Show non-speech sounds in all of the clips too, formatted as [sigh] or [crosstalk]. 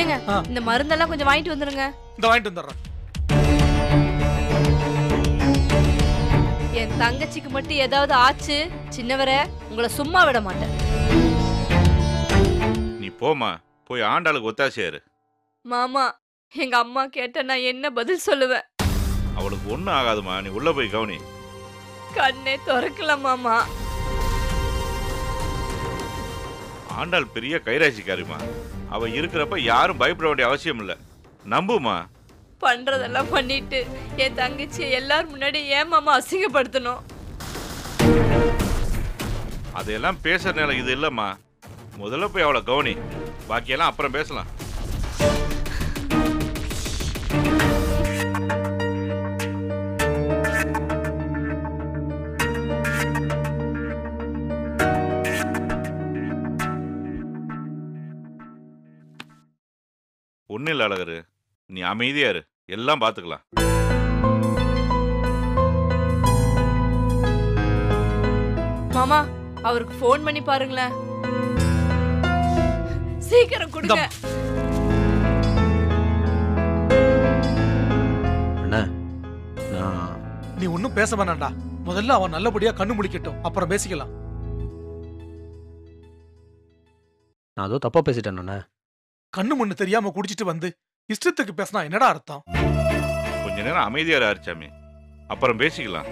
என்னங்க. இந்த மருந்தெல்லாம் கொஞ்சம் வாங்கிட்டு வந்துருங்க. இந்த வாங்கிட்டு வந்துடுறேன். என் தங்கச்சிக்கு மட்டும் ஏதாவது ஆச்சு சின்னவர உங்களை சும்மா விட மாட்டேன். நீ போம்மா போய் ஆண்டாளுக்கு ஒத்தாசையாரு மாமா எங்க அம்மா கேட்ட நான் என்ன பதில் சொல்லுவேன்? அவளுக்கு ஒன்றும் ஆகாதுமா நீ உள்ள போய் கவனி. கண்ணே திறக்கல மாமா. ஆண்டாள் பெரிய கைராசிக்காரிமா அவ இருக்கிறப்ப யாரும் பயப்பட வேண்டிய அவசியம் இல்லை. நம்புமா? பண்றதெல்லாம் பண்ணிட்டு என் தங்கச்சியை எல்லாரும் முன்னாடி ஏன் மாமா அசிங்கப்படுத்தணும்? அதையெல்லாம் பேசுற நேரம் இது இல்லைம்மா. முதல்ல போய் அவளை கவனி. பாக்கியெல்லாம் அப்புறம் பேசலாம். ஒன்றும் இல்லை அழகரு. நீ அமைதியா இரு. எல்லாம் பார்த்துக்கலாம் மாமா அவருக்கு ஃபோன் பண்ணி பாருங்களேன். சீக்கிரம் கொடுங்க. அண்ணா நான் நீ ஒன்னும் பேச வேணாம்டா. முதல்ல அவன் நல்லபடியா கண்ணு முழிக்கட்டும் அப்புறம் பேசிக்கலாம். நான் ஏதோ தப்பா பேசிட்டேன் அண்ணா. கண்ணு முன்னு தெரியாம குடிச்சிட்டு வந்து இஷ்டத்துக்கு பேசினா என்னடா அர்த்தம்? கொஞ்ச நேரம் அமைதியா இரு ஆரிச்சாமி அப்புறம் பேசிக்கலாம்.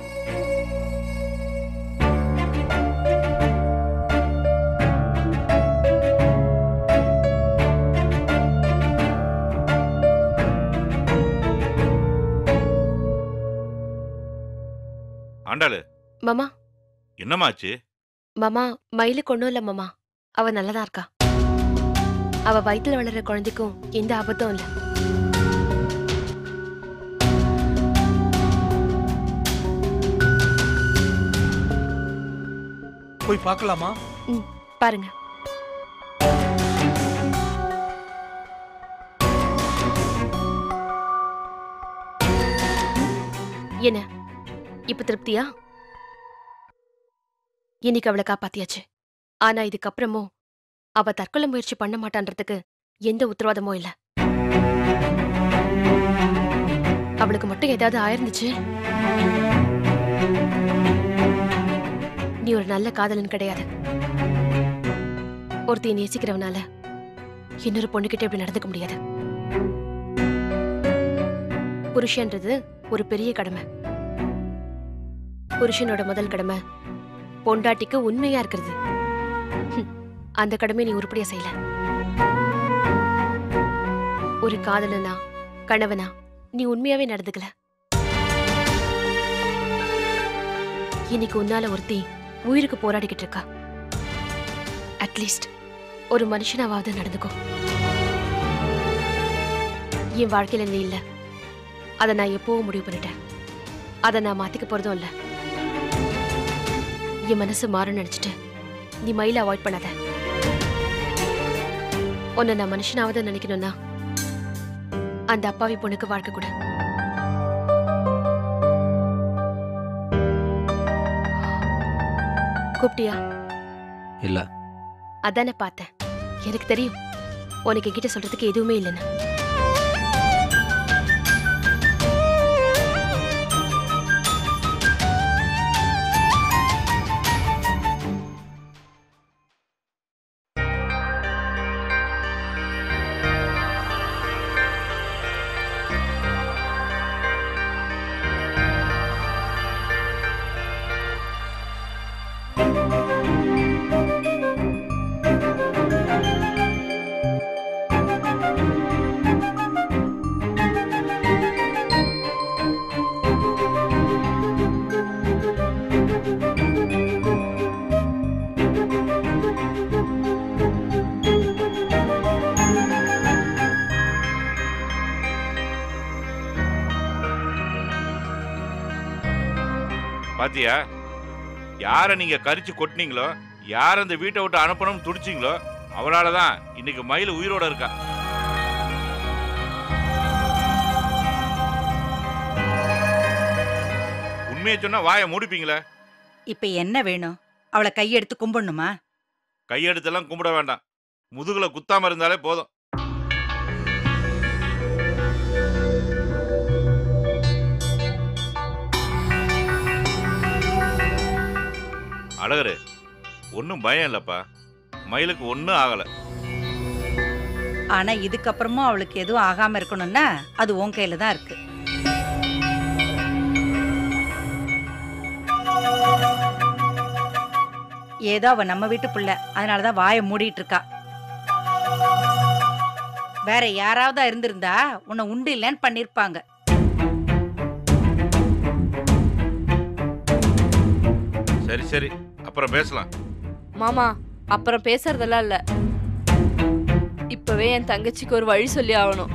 ஆண்டாளு. மாமா. என்னமாச்சு மாமா மயிலுக்கு ஒன்றும் இல்லை மாமா. அவ நல்லதா இருக்கா? அவ வயித்துல வளர்ற குழந்தைக்கும் எந்த ஆபத்தும் இல்லை. போய் பார்க்கலாமா? பாருங்க. என்ன இப்ப திருப்தியா? இன்னைக்கு அவளை காப்பாத்தியாச்சு. ஆனா இதுக்கப்புறமும் அவ தற்கொலை முயற்சி பண்ண மாட்டான்றதுக்கு எந்த உத்தரவாதமும் இல்ல. அவளுக்கு மட்டும் ஏதாவது ஆயிருந்துச்சு? நீ ஒரு நல்ல காதலன் கிடையாது. ஒருத்தைய நேசிக்கிறவனால இன்னொரு பொண்ணுகிட்ட இப்படி நடந்துக்க முடியாது. புருஷன்றது ஒரு பெரிய கடமை. புருஷனோட முதல் கடமை பொண்டாட்டிக்கு உண்மையா இருக்கிறது. அந்த கடமையை நீ உருப்படியா செய்யல. ஒரு காதலனா கணவனா நீ உண்மையாவே நடந்துக்கல. இன்னைக்கு உன்னால ஒருத்தி உயிருக்கு போராடிக்கிட்டு இருக்கா. அட்லீஸ்ட் ஒரு மனுஷனாவது நடந்துக்கோ. என் வாழ்க்கையில நீ இல்ல. அதை நான் எப்பவும் முடிவு பண்ணிட்டேன். அதை நான் மாத்திக்க போறதும் இல்ல. என் மனசு மாறும் நினைச்சிட்டு நீ மயில அவாய்ட் பண்ணாத. உன்னை நான் மனுஷனாவது நினைக்கணும்னா அந்த அப்பாவி பொண்ணுக்கு வாழ்க்கை கூட. கூப்பிட்டியா? இல்ல. அதானே பார்த்தேன். எனக்கு தெரியும். உனக்கு என்கிட்ட சொல்றதுக்கு எதுவுமே இல்லைன்னு. பாத்தியா? யாரை நீங்க கரிச்சு கொட்டினீங்களோ யார் அந்த வீட்டை விட்டு அனுப்பணும்னு துடிச்சீங்களோ அவளால தான் இன்னைக்கு மயில் உயிரோட இருக்கா. உண்மையை சொன்னா வாயை மூடிப்பீங்களே? இப்ப என்ன வேணும்? அவளை கையெடுத்து கும்பிடணுமா? கையெடுத்தெல்லாம் கும்பிட வேண்டாம். முதுகுல குத்தாம இருந்தாலே போதும். அழகரு ஒன்றும் பயம் இல்லப்பா. மயிலுக்கு ஒன்றும் ஆகல. ஆனா இதுக்கப்புறமும் அவளுக்கு எதுவும் ஆகாம இருக்கணும்னா அது உன் கையில தான் இருக்கு. ஏதோ அவ நம்ம வீட்டு புள்ள. அதனாலதான் வாயை மூடிட்டு இருக்கா. வேற யாராவதா இருந்திருந்தா உன்னை உண்டு இல்லைன்னு பண்ணிருப்பாங்க. சரி சரி. அப்புறம் பேசலாம். மாமா அப்புறம் பேசுறதெல்லாம் இல்ல. இப்பவே என் தங்கச்சிக்கு ஒரு வழி சொல்லி ஆகணும்.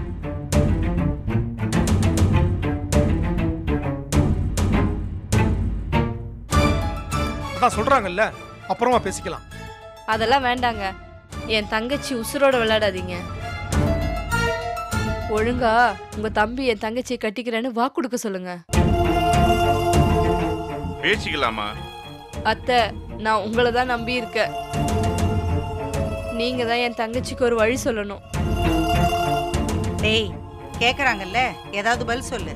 அதான் சொல்றாங்கல்ல அப்புறமா பேசிக்கலாம். அதெல்லாம் வேண்டாங்க. என் தங்கச்சி உசுரோட விளையாடாதீங்க. ஒழுங்கா உங்க தம்பி என் தங்கச்சியை கட்டிக்கிறேன்னு வாக்கு கொடுக்க சொல்லுங்க. பேசிக்கலாமா? அத்தை நான் உங்களை தான் நம்பி இருக்கேன். நீங்க தான் என் தங்கச்சிக்கு ஒரு வழி சொல்லணும். டேய் கேக்குறாங்கல்ல? ஏதாவது பதில் சொல்லு.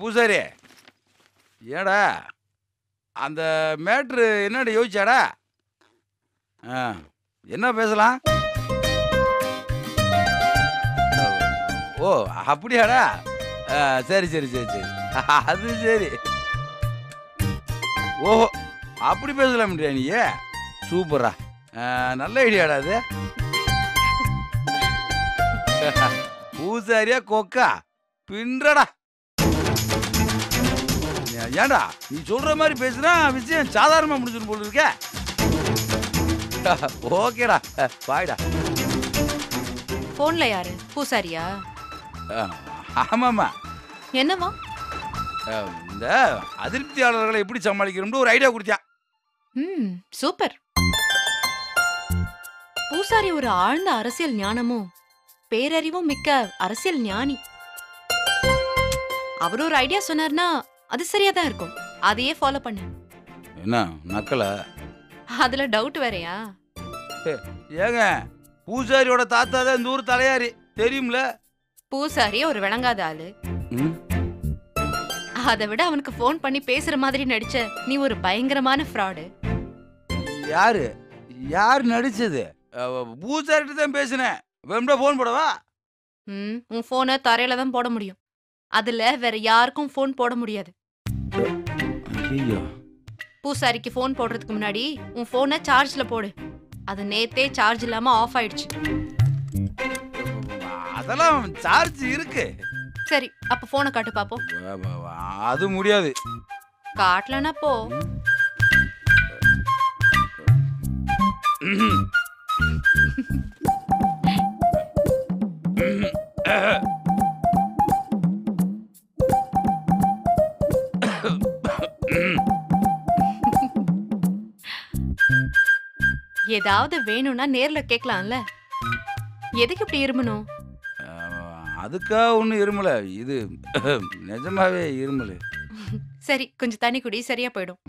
பூசாரி ஏடா அந்த மேட்ரு என்னடா யோசிச்சாடா? ஆ என்ன பேசலாம்? ஓ அப்படியாடா? ஆ, சரி சரி சரி சரி. அது சரி. ஓஹோ அப்படி பேசலாம் நீ? சூப்பரா நல்ல ஐடியாடா அது. பூசாரியா கொக்கா. பின்றடா. ஏ- ஏன்டா நீ சொல்ற மாதிரி பேசுனா விஷயம் சாதாரணமா முடிஞ்சிடும் போல இருக்க. ஓகேடா பாய்டா. போன்ல யாரு? பூசாரியா? ஆமாம்மா. என்னவா இந்த அதிருப்தியாளர்களை எப்படி சமாளிக்கிறோம்னு ஒரு ஐடியா கொடுத்தியா. ம் சூப்பர். பூசாரி ஒரு ஆழ்ந்த அரசியல் ஞானமும் பேரறிவும் மிக்க அரசியல் ஞானி. அவர் ஒரு ஐடியா சொன்னார்னா அது சரியா தான் இருக்கும். அதையே ஃபாலோ பண்ணு. என்ன நக்கல? அதுல டவுட் வேறயா? ஏங்க பூசாரியோட தாத்தா தான் இந்த ஊர் தலையாரி. தெரியும்ல? பூசாரி ஒரு விளங்காத ஆளு. அதை விட அவனுக்கு ஃபோன் பண்ணி பேசுற மாதிரி நடிச்ச நீ ஒரு பயங்கரமான ஃப்ராடு யாரு? யார் நடிச்சது? பூசாரிட்ட தான் பேசினேன். வேணும்டா ஃபோன் போடவா? ம் உன் போனை தரையில தான் போட முடியும். அதுல வேற யாருக்கும் ஃபோன் போட முடியாது. ஐயோ பூசாரிக்கு ஃபோன் போடுறதுக்கு முன்னாடி உன் போனை சார்ஜ்ல போடு. அது நேத்தே சார்ஜ் இல்லாம ஆஃப் ஆயிடுச்சு. அதெல்லாம் சார்ஜ் இருக்கு. சரி அப்ப போனை காட்டு பாப்போம். அது முடியாது. காட்டலனா போ. ஏதாவது வேணும்னா நேர்ல கேட்கலாம்ல எதுக்கு இப்படி இருமணும்? அதுக்கா ஒன்றும் இருமல. இது நிஜமாவே இருமல். சரி கொஞ்சம் தண்ணி குடி சரியா போயிடும்.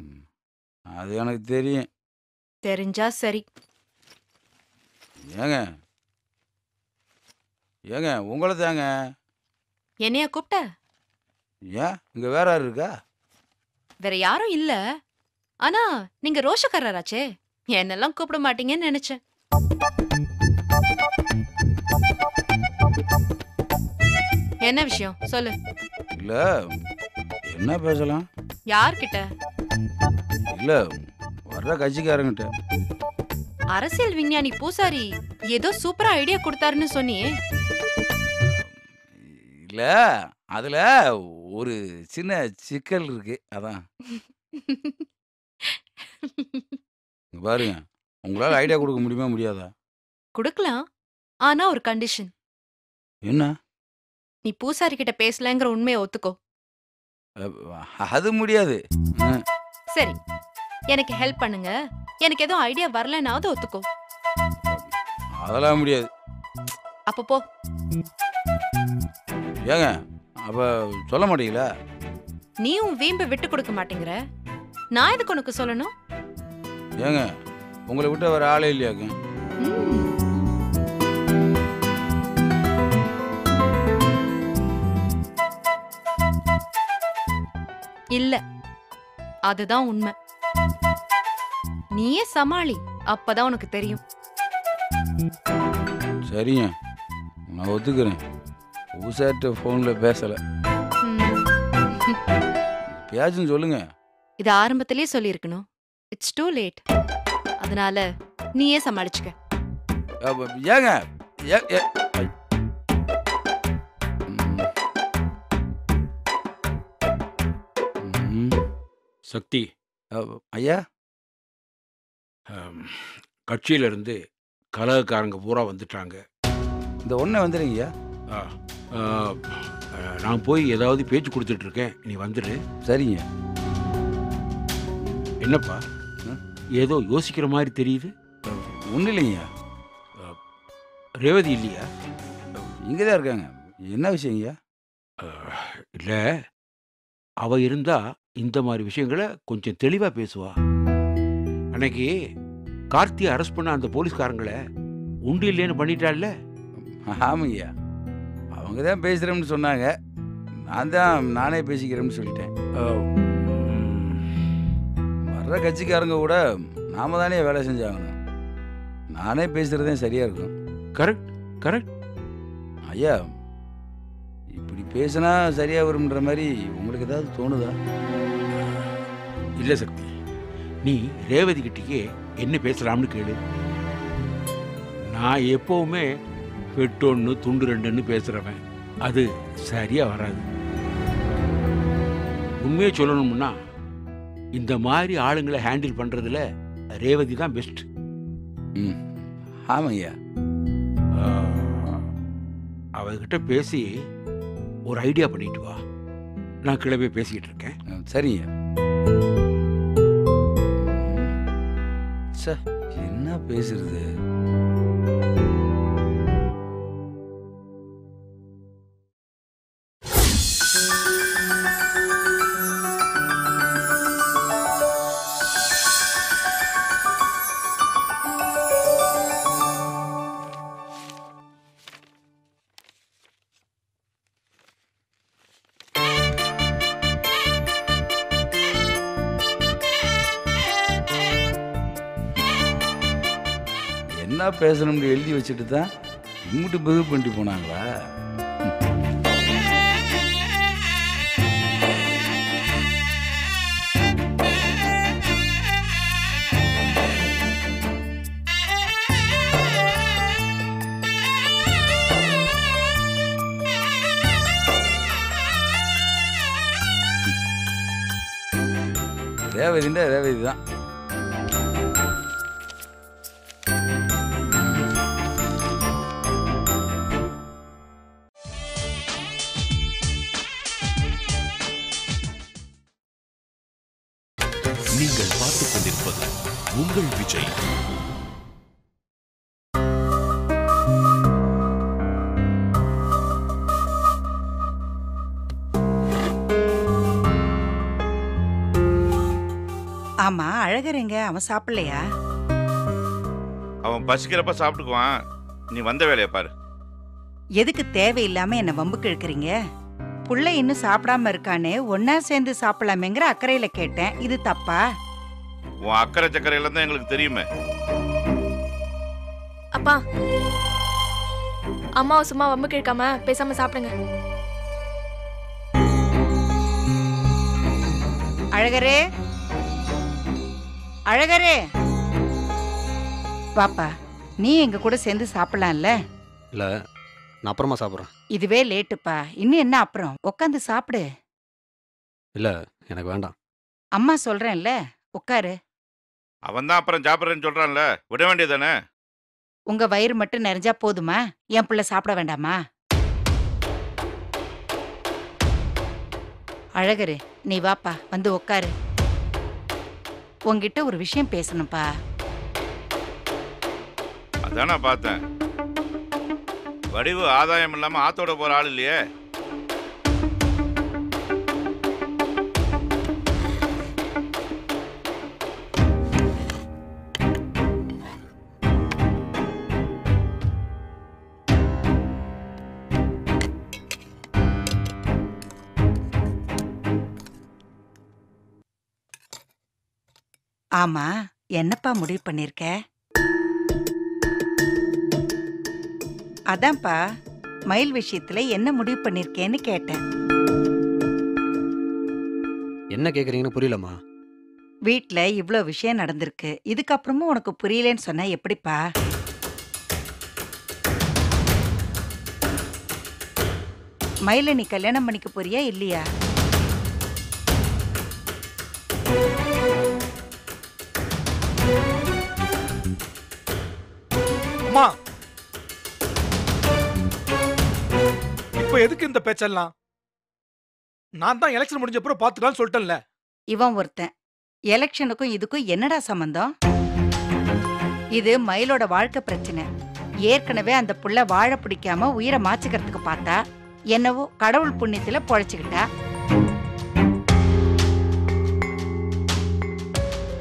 அது எனக்கு தெரியும். தெரிஞ்சா சரி. ஏங்க? ஏங்க உங்களை தாங்க. என்னையா கூப்பிட்ட? ஏன் இங்கே வேற யார் இருக்கா? வேற யாரும் இல்ல. ஆனா நீங்க ரோஷக்காரராச்சே. என்னெல்லாம் கூப்பிட மாட்டீங்கன்னு நினைச்சேன். என்ன விஷயம்? சொல்லு. இல்லை என்ன பேசலாம்? யார்கிட்ட? இல்லை வர்ற கட்சிக்காரங்கிட்ட. அரசியல் விஞ்ஞானி பூசாரி ஏதோ சூப்பரா ஐடியா கொடுத்தாருன்னு சொன்னியே. இல்லை அதில் ஒரு சின்ன சிக்கல் இருக்கு அதான். [laughs] இங்க பாருங்க. உங்களால் ஐடியா கொடுக்க முடியுமா முடியாதா? கொடுக்கலாம். ஆனா ஒரு கண்டிஷன் என்ன? நீ பூசாரி கிட்ட பேசலங்கிற உண்மையை ஒத்துக்கோ. அது முடியாது. அஹ், சரி. எனக்கு ஹெல்ப் பண்ணுங்க. எனக்கு எதுவும் ஐடியா வரலனாவது ஒத்துக்கோ. அதெல்லாம் முடியாது. அப்ப போ. ஏங்க அப்போ சொல்ல மாட்டீங்களா? நீ உன் வீம்பை விட்டு கொடுக்க மாட்டேங்கிற. நான் எதுக்கு உனக்கு சொல்லணும்? ஏங்க உங்களை விட்டு வேற ஆளே இல்லையாங்க. இல்ல அதுதான் உண்மை. நீயே சமாளி அப்பதான் உனக்கு தெரியும். சரிங்க நான் ஒத்துக்கிறேன். ஊசாட்ட ஃபோனில் பேசலை. ம். பேச்சுன்னு சொல்லுங்க. இது ஆரம்பத்திலே சொல்லியிருக்கணும். இட்ஸ் டூ லேட் அதனால நீயே சமாளிச்சுக்க அப்ப ஏங்க ஏ- ஏ- ஐ. ம். ம். சக்தி அப்ப- ஐயா ஆம், கட்சியிலிருந்து கலகக்காரங்க பூரா வந்துட்டாங்க இந்த ஒன்றை வந்துடுங்கய்யா ஆ, ஆ, ஆ, நான் போய் ஏதாவது பேச்சு கொடுத்துட்டு இருக்கேன் நீ வந்துடு சரிங்க என்னப்பா? ஏதோ யோசிக்கிற மாதிரி தெரியுது? ஒன்றும் இல்லைங்கய்யா ரேவதி இல்லையா? இங்கே தான் இருக்காங்க. என்ன விஷயங்கய்யா? இல்லை. அவ இருந்தா இந்த மாதிரி விஷயங்களை கொஞ்சம் தெளிவா பேசுவா. அன்னைக்கு கார்த்தியை அரெஸ்ட் பண்ண அந்த போலீஸ்காரங்களை உண்டு இல்லைன்னு பண்ணிட்டாள்ல? ஆமாங்கய்யா. அவங்க தான் பேசுகிறேன்னு சொன்னாங்க. நான் தான் நானே பேசிக்கிறேன்னு சொல்லிட்டேன். வர்ற கட்சிக்காரங்க கூட நாம தானே வேலை செஞ்சாகணும். நானே பேசுகிறதே சரியாக இருக்கும். Correct correct. ஐயா இப்படி பேசினா சரியாக வரும்ன்ற மாதிரி உங்களுக்கு ஏதாவது தோணுதா? இல்லை சக்தி நீ ரேவதி கிட்டேயே என்ன பேசலாம்னு கேளு. நான் எப்பவுமே வெட்டொன்று துண்டு ரெண்டுன்னு பேசுகிறவன் அது சரியா வராது. உண்மையை சொல்லணும்னா இந்த மாதிரி ஆளுங்களை ஹேண்டில் பண்ணுறதுல ரேவதி தான் பெஸ்ட் ம். ஆமாங்கய்யா அவகிட்ட பேசி ஒரு ஐடியா பண்ணிட்டு வா. நான் கிளம்பி பேசிக்கிட்டு இருக்கேன். ம், சரிங்க சே என்ன பேசுறது? பேசணும்னு எழுதி வச்சுட்டு தான் இங்கிட்டு பதிவு பண்ணிட்டு போனாங்களா? ரேவதிண்டா ரேவதி தான் அழகருங்க அவன் சாப்பிடலையா? அவன் பசிக்கிறப்ப சாப்பிட்டுக்குவான். நீ வந்த வேலையை பாரு. எதுக்கு தேவையில்லாம என்ன வம்புக்கு இழுக்கிறீங்க? புள்ள இன்னும் சாப்பிடாம இருக்கானே ஒன்னா சேர்ந்து சாப்பிடலாமேங்கிற அக்கறையில கேட்டேன். இது தப்பா? உன் அக்கறை சக்கரை எல்லாம் தான் எங்களுக்கு தெரியுமே. அப்பா அம்மாவை சும்மா வம்பு கேட்காம பேசாம சாப்பிடுங்க. அழகரே அழகரே. பாப்பா நீ எங்க கூட சேர்ந்து சாப்பிடலாம்ல? இல்லை நான் அப்புறமா சாப்பிட்றேன். இதுவே லேட்டுப்பா. இன்னும் என்ன அப்புறம்? உட்காந்து சாப்பிடு. இல்லை எனக்கு வேண்டாம். அம்மா சொல்றேன்ல உட்காரு அவன் தான் அப்புறம் சாப்பிட்றேன்னு சொல்றான்ல விட வேண்டியதானே உங்க வயிறு மட்டும் நிறைஞ்சா போதுமா? என் புள்ள சாப்பிட வேண்டாமா? அழகரு நீ வாப்பா வந்து உட்காரு உங்ககிட்ட ஒரு விஷயம் பேசணும்ப்பா. அதான் நான் பார்த்தேன். வடிவு ஆதாயம் இல்லாமல் ஆத்தோட போகிற ஆள் இல்லையே. ஆமா என்னப்பா முடிவு பண்ணிருக்க? அதான்ப்பா மயில் விஷயத்துல என்ன முடிவு பண்ணிருக்கேன்னு கேட்டேன். என்ன கேட்குறீங்கன்னு புரியலம்மா. வீட்ல இவ்ளோ விஷயம் நடந்திருக்கு. இதுக்கப்புறமும் உனக்கு புரியலன்னு சொன்னா எப்படிப்பா? மயில நீ கல்யாணம் பண்ணிக்க போறியா இல்லையா? இந்த பேச்செல்லாம்? நான் தான் எலெக்ஷன் முடிஞ்ச அப்புறம் பாத்துக்கலாம் சொல்லிட்டேன்ல. இவன் ஒருத்தன். எலெக்ஷனுக்கும் இதுக்கும் என்னடா சம்பந்தம்? இது மயிலோட வாழ்க்கை பிரச்சனை. ஏற்கனவே அந்த புள்ள வாழ பிடிக்காம உயிரை மாச்சுக்கிறதுக்கு பார்த்தா என்னவோ கடவுள் புண்ணியத்துல பொழைச்சுக்கிட்டா.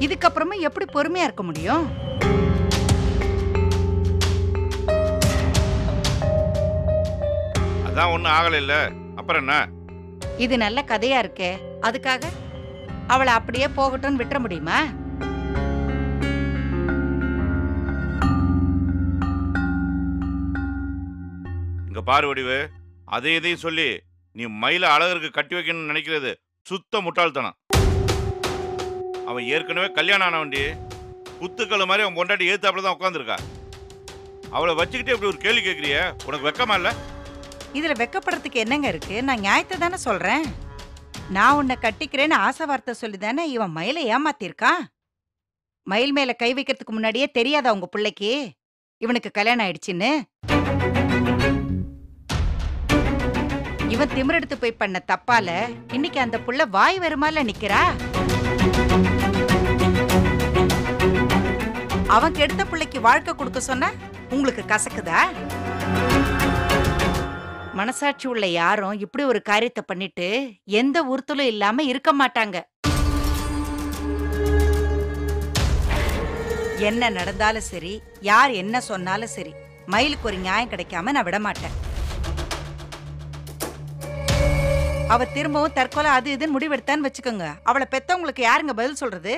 இதுக்கப்புறமா எப்படி பொறுமையா இருக்க முடியும்? அதான் ஒன்றும் ஆகலை இல்ல அப்புறம் என்ன? இது நல்ல கதையா இருக்கே. அதுக்காக அவளை அப்படியே போகட்டும்னு விட்டுற முடியுமா? இங்க பாரு வடிவு. அதை இதையும் சொல்லி நீ மயில அழகருக்கு கட்டி வைக்கணும்னு நினைக்கிறது சுத்த முட்டாள்தனம். அவன் ஏற்கனவே கல்யாணம் ஆன வண்டி குத்துக்கள் மாதிரி அவன் பொண்டாட்டி ஏத்தாப்புல தான் உட்காந்துருக்கா அவளை வச்சுக்கிட்டு இப்படி ஒரு கேள்வி கேட்குறிய உனக்கு வெக்கமா இல்ல? இதில் வெக்கப்படுறதுக்கு என்னங்க இருக்கு? நான் நியாயத்தை தானே சொல்கிறேன் நான் உன்னை கட்டிக்கிறேன்னு ஆசை வார்த்தை சொல்லி தானே இவன் மயிலை ஏமாத்திருக்கான் மயில் மேலே கை வைக்கிறதுக்கு முன்னாடியே தெரியாதா உங்க பிள்ளைக்கு? இவனுக்கு கல்யாணம் ஆயிடுச்சுன்னு? இவன் திமிரெடுத்து போய் பண்ண தப்பால இன்னைக்கு அந்த புள்ள வாய் வருமால நிக்கிறா? அவன் கெடுத்த பிள்ளைக்கு வாழ்க்கை கொடுக்க சொன்ன உங்களுக்கு கசக்குதா? மனசாட்சி உள்ள யாரும் இப்படி ஒரு காரியத்தை பண்ணிட்டு எந்த உறுத்தலும் இல்லாம இருக்க மாட்டாங்க. என்ன நடந்தாலும் சரி யார் என்ன சொன்னாலும் சரி மயிலுக்கு ஒரு நியாயம் கிடைக்காம நான் விட மாட்டேன் அவ திரும்பவும் தற்கொலை அது இதுன்னு முடிவெடுத்தான்னு வச்சுக்கோங்க. அவளை பெத்தவங்களுக்கு யாருங்க பதில் சொல்றது?